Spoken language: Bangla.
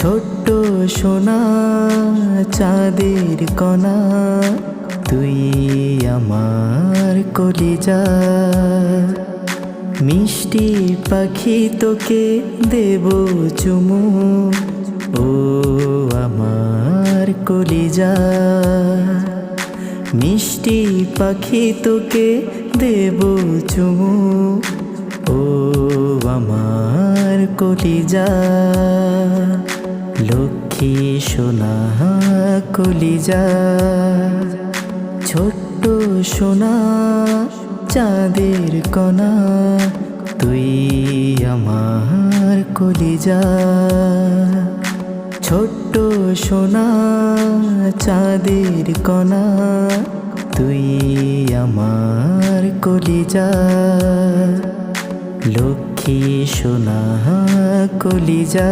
ছোট্ট সোনা চাঁদের কণা, তুই আমার কলিজা। মিষ্টি পাখি তোকে দেব চুমু, ও আমার কলিজা। মিষ্টি পাখি তোকে দেব চুমু, ও আমার কলিজা। লক্ষ্মী সোনা কলিজা, ছোট্ট সোনা চাঁদের কণা, তুই আমার কলিজা। ছোট্ট সোনা চাঁদের কণা, তুই আমার কলিজা। লক্ষ্মী সোনা কলিজা।